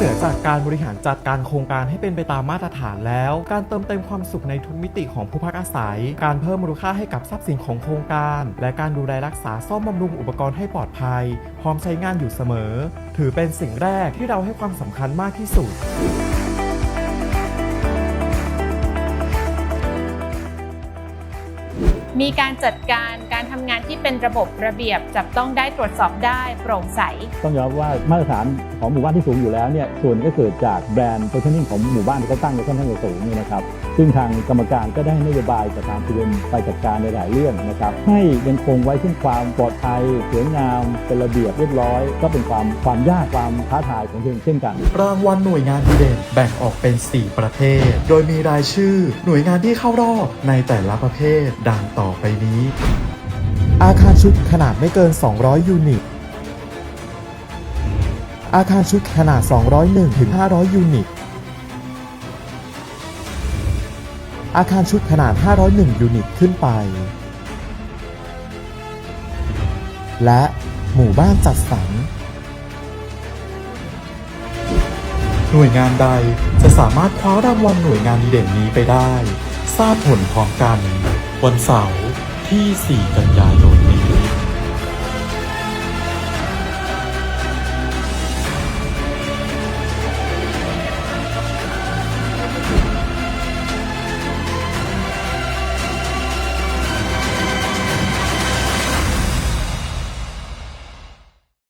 เหนือจากการบริหารจัดการโครงการให้เป็นไปตามมาตรฐานแล้ว การเติมเต็มความสุขในทุกมิติของผู้พักอาศัย การเพิ่มมูลค่าให้กับทรัพย์สินของโครงการ และการดูแลรักษาซ่อมบำรุงอุปกรณ์ให้ปลอดภัย พร้อมใช้งานอยู่เสมอ ถือเป็นสิ่งแรกที่เราให้ความสำคัญมากที่สุดมีการจัดการ การทำงานที่เป็นระบบระเบียบจับต้องได้ตรวจสอบได้โปร่งใส ต้องยอมรับว่ามาตรฐานของหมู่บ้านที่สูงอยู่แล้วเนี่ยส่วนก็เกิดจากแบรนด์ positioning ของหมู่บ้านที่เขาตั้งไว้ค่อนข้างจะสูงนี่นะครับซึ่งทางกรรมการก็ได้ให้นโยบายจากทางพิเรนไปจัดการในหลายเรื่องนะครับให้ยังคงไว้ซึ่งความปลอดภัยสวยงามเป็นระเบียบเรียบร้อย ก็เป็นความความยากความท้าทายของเช่นเช่นกัน รางวัลหน่วยงานดีเด่นแบ่งออกเป็น 4 ประเภท โดยมีรายชื่อหน่วยงานที่เข้ารอบในแต่ละประเภท ดังต่อไปนี้ อาคารชุดขนาดไม่เกิน 200 ยูนิต อาคารชุดขนาด 201ถึง500 ยูนิต อาคารชุดขนาด 501 ยูนิตขึ้นไป และหมู่บ้านจัดสรรหน่วยงานใดจะสามารถคว้ารางวัลหน่วยงานดีเด่นนี้ไปได้ ทราบผลพร้อมกัน วันเสาร์ที่ 4 กันยายน